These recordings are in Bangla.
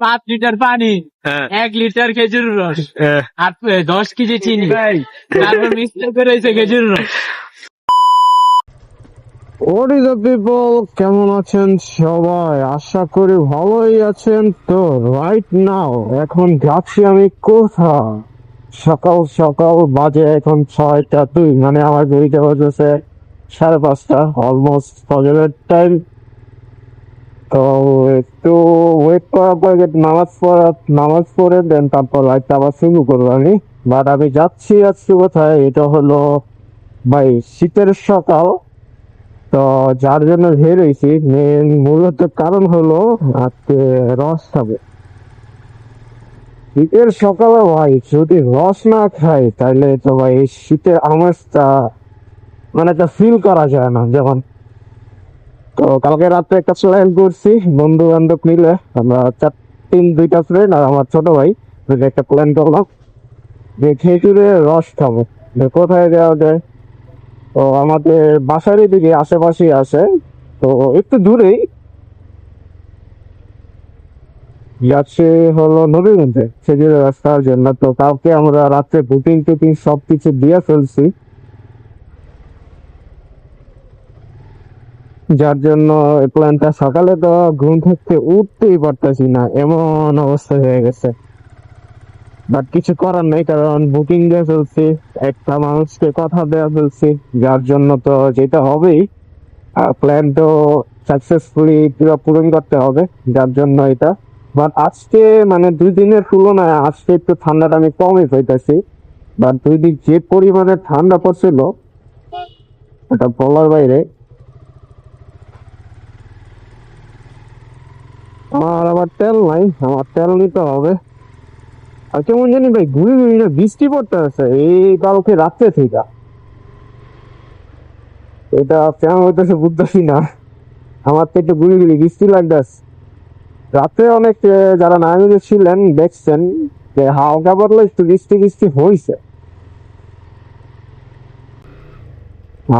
পাঁচ লিটার পানি হ্যাঁ। এক লিটার খেজুর রস হ্যাঁ। আর দশ কেজি চিনি। তারপর মিক্স করে হয়েছে খেজুর রস। What is up কেমন আছেন সবাই? আশা করি ভালোই আছেন তো রাইট নাও এখন যাচ্ছি আমি কোথা সকাল সকাল বাজে এখন ছয়টা দুই মানে আমার ঘড়িতে বাজেছে সাড়ে পাঁচটা অলমোস্ট ফজরের টাইম তো একটু করার পর নামাজ পড়া, নামাজ পড়ে দেন, তারপর লাইটটা আবার শুরু করব আমি। বাট আমি যাচ্ছি আজকে কোথায়, এটা হলো ভাই শীতের সকাল। তো যার জন্য বের হয়েছি মেন মূলত কারণ হলো আজকে রস খাবে। শীতের সকালে ভাই, যদি রস না খাই তাহলে তো ভাই শীতের আমেজটা মানে একটা ফিল করা যায় না, যেমন তো কালকে রাত্রে একটা প্ল্যান করছি বন্ধু বান্ধব মিলে। আমরা চার, তিন, দুইটা ফ্রেন্ড আর আমার ছোট ভাই মিলে একটা প্ল্যান করলাম। যে খেজুরের রস খাব। কোথায় যাওয়া যায়? তো আমাদের বাসার দিকে আশেপাশেই আছে। তো একটু দূরেই যাচ্ছে হলো নবীগঞ্জে, খেজুরের রাস্তার জন্য। তো কাউকে আমরা রাত্রে বুকিং টুকিং সব কিছু দিয়ে ফেলছি। যার জন্য এই প্ল্যানটা সকালে তো ঘুম থেকে উঠতেই পারতেছি না, এমন অবস্থা হয়ে গেছে। বাট কিছু করার নেই, কারণ বুকিং দিয়ে ফেলছি একটা মানুষকে কথা দেওয়া ফেলছি যার জন্য তো যেটা হবেই। প্ল্যান তো সাকসেসফুলি পুরো পূরণ করতে হবে, যার জন্য এটা। বাট আজকে মানে দুই দিনের তুলনায় আজকে একটু ঠান্ডাটা আমি কমই পাইতেছি। বাট দুই দিন যে পরিমাণে ঠান্ডা পড়ছিল, এটা বলার বাইরে আমার তেল নাই, আমার তেল নিতে হবে। আর কেমন জানি ভাই, ঘুরে ঘুরি না বৃষ্টি পড়তে আছে, এই কালকে রাত্রে থেকে। এটা কেমন হইতেছে বুঝতেছি না। আমার তো একটু বৃষ্টি রাত্রে অনেক যারা দেখছেন যে হালকা পাতলা একটু বৃষ্টি বৃষ্টি হয়েছে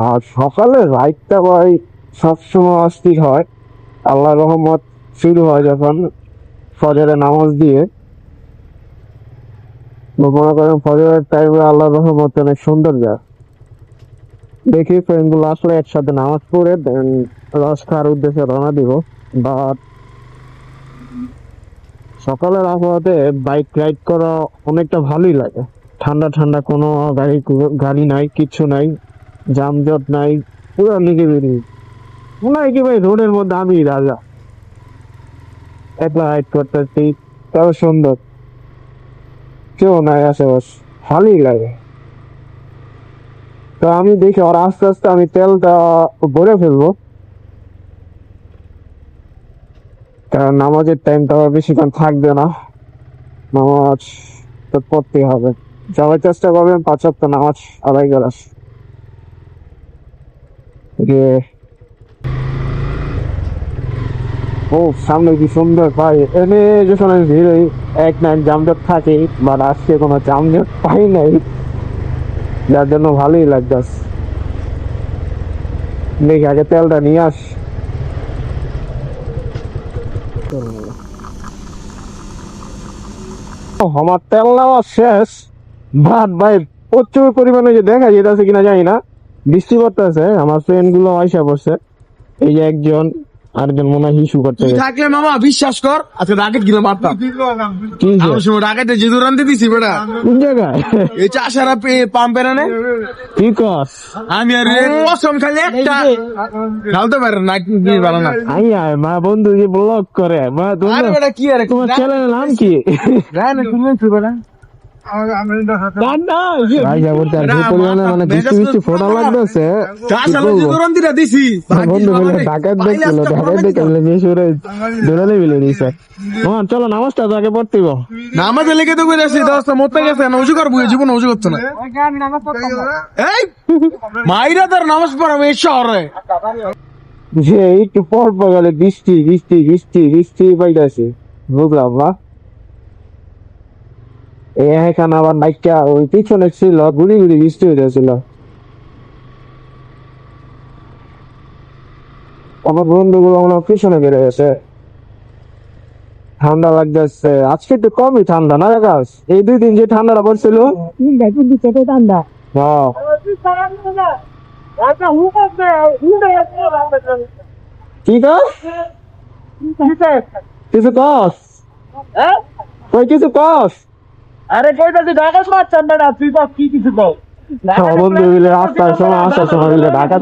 আর সকালে রাইটটা ভাই সবসময় অস্থির হয়। আল্লাহ রহমত শুরু হয় যখন ফজরে নামাজ দিয়ে মনে করেন ফজরের টাইমে আল্লাহ রহমত অনেক সুন্দর যায় দেখি ফ্রেন্ডগুলো আসলে একসাথে নামাজ পড়ে দেন রস খাওয়ার উদ্দেশ্যে রওনা দিব। বাট সকালের আবহাওয়াতে বাইক রাইড করা অনেকটা ভালোই লাগে। ঠান্ডা ঠান্ডা কোনো গাড়ি গাড়ি নাই কিচ্ছু নাই, যানজট নাই, পুরো নিরিবিলি। মনে হয় কি ভাই রোডের মধ্যে আমি রাজা। একলা রাইড করতেছি তাও সুন্দর। কেউ নাই আশেপাশে, ভালোই লাগে। তো আমি দেখি, আর আস্তে আস্তে আমি তেলটা ভরে ফেলব। কারণ নামাজের টাইম টাইমটা আবার বেশিক্ষণ থাকবে না। নামাজ তো পড়তেই হবে। যাওয়ার চেষ্টা করবেন পাঁচ সপ্তাহ নামাজ আদায় করার যে ও, সামনে কি সুন্দর পাই এনে যখন ভিড়ই এক নাইট জামজট থাকি বাট আজকে কোনো জামজট পাই নাই। যার জন্য ভালোই লাগতাস দেখি, আগে তেলটা নিয়ে আস। আমার তেল নেওয়া শেষ। ভাত ভাই, প্রচুর পরিমাণে যে দেখা যেতেছে কিনা জানি না। বৃষ্টি পড়তেছে, আমার ফ্রেন্ডগুলো আইসা পড়ছে। এই যে একজন আরেকজন মনে হয় হিসু করতে তুই থাকলে মামা বিশ্বাস কর আজকে রাকেট গিলে মারতাম কি যে? আমার সময় রাকেটে জিদুর আনতে দিছি বেটা। কোন জায়গায়? এই চাষারা পাম্পের আনে। কি কস। আমি আর কসম খালি একটা। খেলতে পারে না নিয়ে পারে না মা বন্ধু যে ব্লগ করে। মা আরে তোমার কি আরে তোমার চ্যানেলের নাম কি? রায়না তুমি কি বেটা। চলো নামাজটা তো আগে পড়তিব না লেগে তো আসি দশটা মরতে গেছে না উজু করব জীবন উজু না এই মাইরা তার নামাজ পড়াবে এই শহরে। যে একটু পর পর গেলে বৃষ্টি বৃষ্টি বৃষ্টি বৃষ্টি পাইতেছে। বুঝলাম না? এখানে আবার নাইকা ওই পিছনে ছিল গুড়ি গুড়ি বৃষ্টি হইতেছিল আমার বন্ধুগুলো আমার পিছনে বেড়ে গেছে। ঠান্ডা লাগতেছে। আজকে একটু কমই ঠান্ডা না আকাশ? এই দুই দিন যে ঠান্ডাটা পড়ছিল। হ্যাঁ। কি কস? কিছু কস? কিছু কস? আরে কইতাছি ঢাকা না তুই তো কি কিছু কও সব বন্ধু মিলে সময় আসার সময় মিলে ঢাকা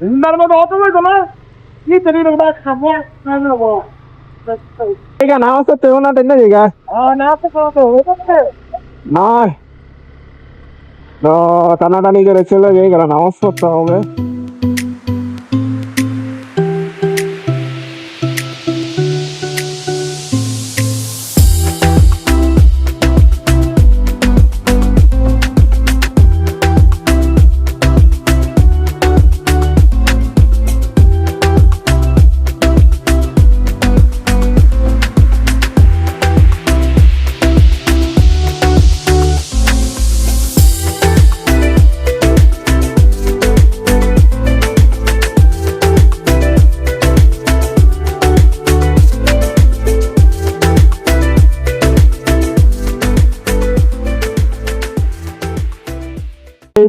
ইন্দার মতো অত হইতো না। কি তরি না খাব না না না জায়গা আ না তো হইতো টানাটানি করে চলে গেল নামাজ পড়তে হবে।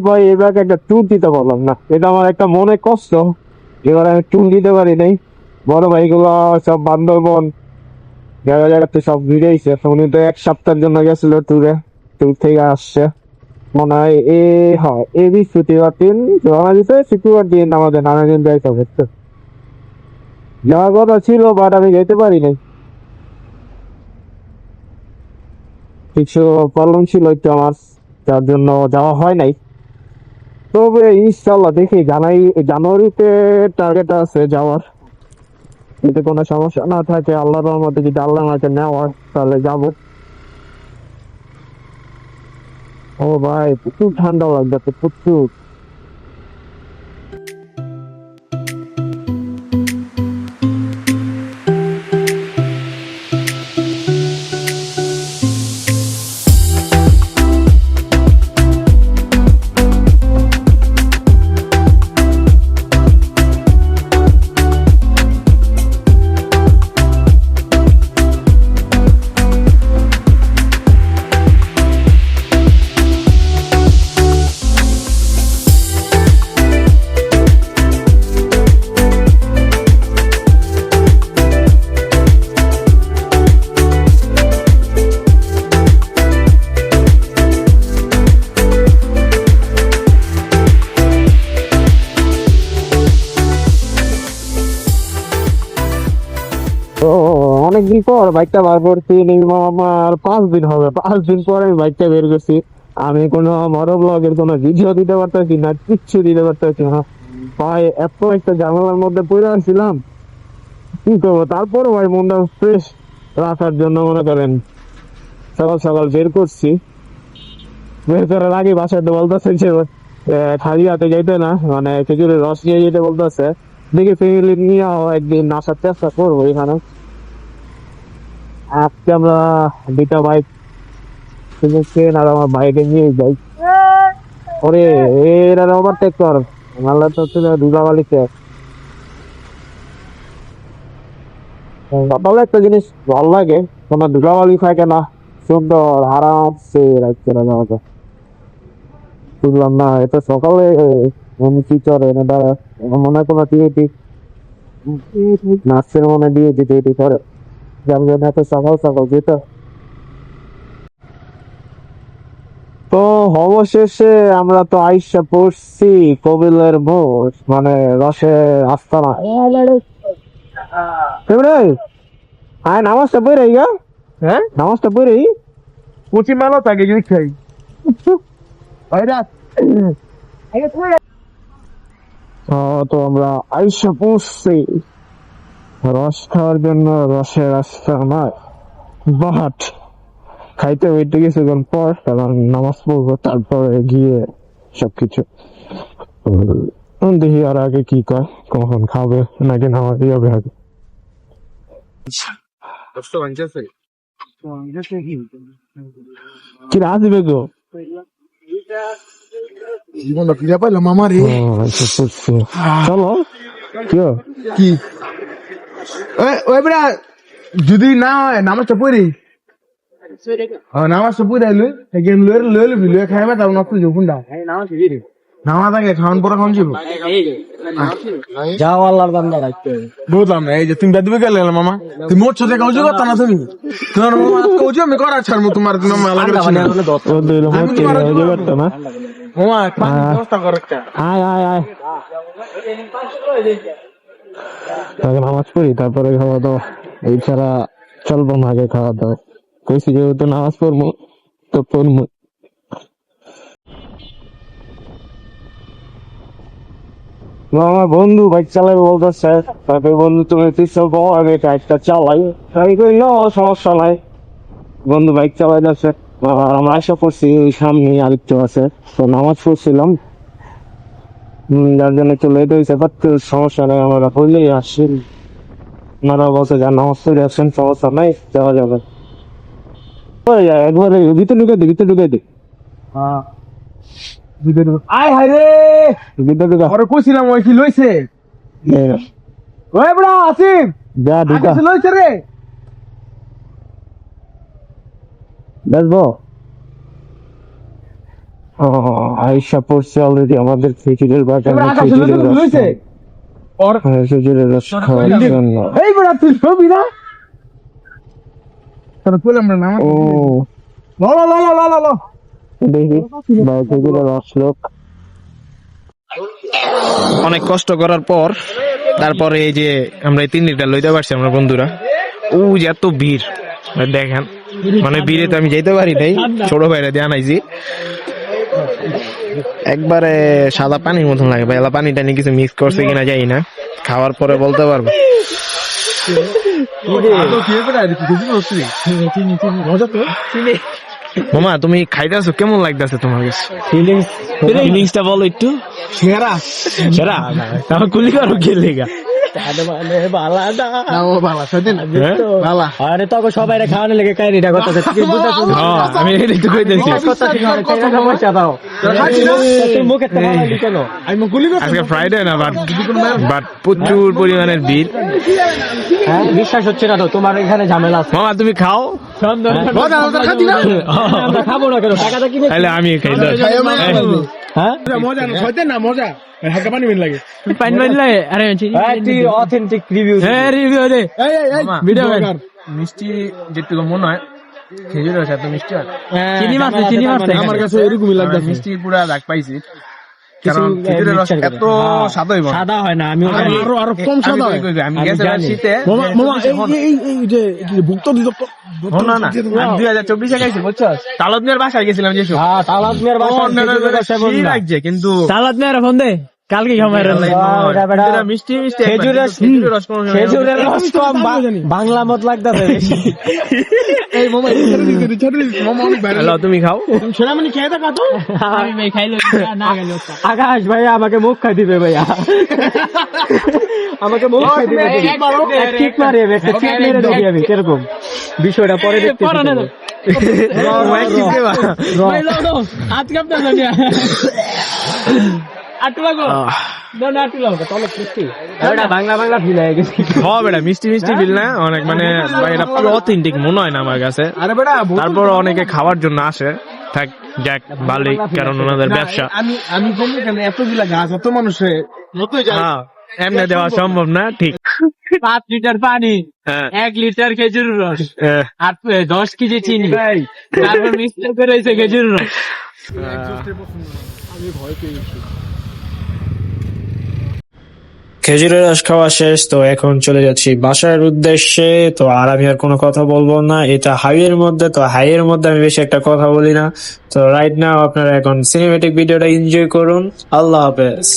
ভাই এবার একটা ট্যুর দিতে পারলাম না। এটা আমার একটা মনে কষ্ট। এবার আমি ট্যুর দিতে পারি নাই। বড় ভাইগুলো সব বান্দরবন জায়গা জায়গাতে সব ঘুরেছে উনি তো এক সপ্তাহের জন্য গেছিল ট্যুরে ট্যুর থেকে আসছে। মনে হয় এ হয়, এ বৃহস্পতিবার দিন রওনা দিতে শুক্রবার দিন আমাদের নানা দিন যাইতে হবে। যাওয়ার কথা ছিল বাট আমি যেতে পারি নাই। কিছু প্রবলেম ছিল একটু আমার, যার জন্য যাওয়া হয় নাই। তবে ইনশাল্লাহ দেখি, জানাই, জানুয়ারিতে টার্গেট আছে যাওয়ার। যদি কোনো সমস্যা না থাকে, আল্লাহর রহমতে যদি আল্লাহ আমাকে নেওয়ার, তাহলে যাব। ও ভাই, প্রচুর ঠান্ডা লাগবে প্রচুর। পর বাইকটা বার করছি আমার পাঁচ দিন হবে। পাঁচ দিন পর আমি বাইকটা বের করছি। আমি কোনো মরো ব্লগের কোনো ভিডিও দিতে পারতেছি না, কিচ্ছু দিতে পারতেছি না। ভাই, এত একটা ঝামেলার মধ্যে পড়ে আসছিলাম কি করব? তারপর ভাই, মনটা ফ্রেশ রাখার জন্য মনে করেন, সকাল সকাল বের করছি। বের করার আগে বাসায় তো বলতেছে যে খালি হাতে যাইতে না মানে খেজুরের রস নিয়ে যেতে বলতেছে। দেখি ফ্যামিলি নিয়ে একদিন আসার চেষ্টা করব এখানে। আজকে আমরা দুটা বাইক আর আমার বাইকে নিয়ে যাই। ওরে, এরা ওভারটেক কর তো একটা জিনিস ভালো লাগে, কোনো ধুলাবালি থাকে না। সুন্দর আরামসে রাখতে যাওয়া যায় বুঝলাম না এটা সকালে মনে কি না, দাঁড়া, মনে কোনো টিএটি নাচের মনে দিয়ে দিতে, এটি করে। যেমন এত সকাল সকাল যেত তো অবশেষে আমরা তো আইসা পড়ছি কবিলের মোড় মানে রসের আস্তানা। আয় নামাজটা পড়ে গা হ্যাঁ? নামাজটা পড়ে কুচি মেলো থাকে যদি খাই। তো আমরা আইসা পৌঁছছি রস খাওয়ার জন্য রসের রাস্তা নয় বাট খাইতে হইতে কিছুক্ষণ পর কারণ নামাজ পড়ব তারপরে গিয়ে সবকিছু। দেখি আর আগে কি কয় কখন খাবে নাকি নামাজ হবে আগে। কি আসবে গো? জীবনটা ফিরে পাইলাম আমার? ও, আচ্ছা, বুঝছি। চলো কি? ওই যদি না হয় নামাজটা পড়ি। নামাজটা পড়ে আইলু এগেন লয়ে লয়ে লবি লয়ে খাইবা তারপর নষ্ট যাব কোনটা নামাজ আগে খাওয়ান পরে খাওয়ান যাব যাও আল্লাহর বান্দা রাখতে বুঝলাম না এই যে তুমি বেদবে গেলে মামা। তুমি মোট সাথে কাউজি করতা না তুমি তোমার মামা কাউজি আমি করা ছাড়মু তোমার তুমি মামা লাগে না। মামা। পানি ব্যবস্থা কর আয় আয় আয়। আগে নামাজ পড়ি, তারপরে খাওয়া দাওয়া। এই ছাড়া চলবো না আগে খাওয়া দাওয়া। কইছি যেহেতু নামাজ পড়ব, তো পড়ব। আমার বন্ধু বাইক চালাবে বলতেছে, তারপরে বন্ধু, তুমি আমি এটা একটা চালাই। তাই কই, না, সমস্যা নাই। বন্ধু বাইক চালাই যাচ্ছে আমরা আশা করছি, ওই সামনে আরেকটু আছে। তো নামাজ পড়ছিলাম। যার জন্য একটু লেট হয়েছে বাট সমস্যা নেই আমরা হইলেই আসছি ওনারা বলছে যা নামাজ পড়ে আসছেন সমস্যা নাই যাওয়া যাবে। একবারে ভিতরে ঢুকে দি ভিতরে ঢুকে দি। আয় হায় রে! ভিতরে ঢুকা। পরে কইছিলাম ওই কি লইছে? ওই বড়া আসিফ! যা ঢুকা। লইছে রে! দেখব ও আইসা পড়ছে অলরেডি আমাদের খেজুরের বাগানে খেজুরের রস ওর হ্যাঁ, খেজুরের রস খাওয়ার জন্য। এই বড়া তুই ছবি না? তাহলে কইলাম না নামাজ ও। ল ল ল ল ল ল। দেখি খেজুরের রস লোক। অনেক কষ্ট করার পর তারপরে এই যে আমরা এই তিন লিটার লইতে পারছি আমরা বন্ধুরা। ও যে এত ভিড়। মানে দেখেন মানে ভিড়ে তো আমি যেতে পারি নাই ছোট ভাইরা দিয়ে আনাইছি। একবারে সাদা পানির মতন লাগে ভাই এলা পানি টানি কিছু মিক্স করছে কিনা যাই না। খাওয়ার পরে বলতে পারব। মামা তুমি খাইতেছো কেমন লাগতেছে তোমার কাছে? ফিলিংস ফিলিংসটা বলো একটু। সেরা। সেরা? আমার কুলি করো গেলে মানে হ্যাঁ? হ্যাঁ, প্রচুর পরিমাণের ভিড়। হ্যাঁ বিশ্বাস হচ্ছে না তো তোমার এখানে ঝামেলা আছে। মামা তুমি খাও। আমরা খাব না কেন? টাকাটা কিনে আমি খাই। হ্যাঁ? মজা না সাথে না মজা। হালকা পানি মিল লাগে। পাইন মারলে আরে তুই অথেন্টিক রিভিউ হ্যাঁ রিভিউ দে। এই এই এই ভিডিও মিষ্টি যেটুকু মনে হয় খেজুরের রস মিষ্টি চিনি মাছ চিনি মাছ আমার কাছে এরকমই লাগবে মিষ্টি পুরা দাগ পাইছি। কারণ খেজুরের রস এত স্বাদ হইব সাদা হয় না আমি আরও আরও আরও কম সাদা হয়। কই কই, আমি আমি গেছিলাম শীতে মামা মামা এই এই এই যে ভুক্ত দিত না, না। দুই হাজার চব্বিশে গেছি বুঝছ তালদ মিয়ার বাসায় গেছিলাম যে হ্যাঁ লাগছে কিন্তু তালাত মেয়ের ফোন দে। কালকে খামার মিষ্টি মিষ্টি খেজুরের খেজুরের রস কোনো খেজুরের রস কম বাংলা মত লাগতেছে। এই মামা মামা অনেক তুমি খাও। সেনামানি খেয়ে থাকা তো। আমি ভাই খাইলো না গেল আকাশ ভাই আমাকে মুখ খাই দিবে ভাইয়া। আমাকে মুখ খাই দিবে ঠিক মারি একটা ঠিক মেরে দিবি আমি কীরকম? বিষয়টা পরে দেখতে রং ভাই, কি আজকে আপনার হয়ে গেছে। হ্যাঁ বেটা মিষ্টি মিষ্টি ফিল না? অনেক মানে এটা পুরো অথেন্টিক মনে হয় না আমার কাছে। তারপর অনেকে খাওয়ার জন্য আসে। থাক যাক ভালোই কারণ ওনাদের ব্যবসা। আমি আমি কেন এতগুলা গাছ এত মানুষে হ্যাঁ এমনি দেওয়া সম্ভব না ঠিক। পাঁচ লিটার পানি হ্যাঁ। এক লিটার খেজুর রস আর দশ কেজি চিনি। তারপর মিক্সচার করে খেজুর রস। খেজুরের রস খাওয়া শেষ, তো এখন চলে যাচ্ছি বাসার উদ্দেশ্যে। তো আর আমি আর কোনো কথা বলব না। এটা হাইয়ের মধ্যে, তো হাইয়ের মধ্যে আমি বেশি একটা কথা বলি না। তো রাইট নাও আপনারা এখন সিনেমেটিক ভিডিওটা এনজয় করুন। আল্লাহ হাফেজ।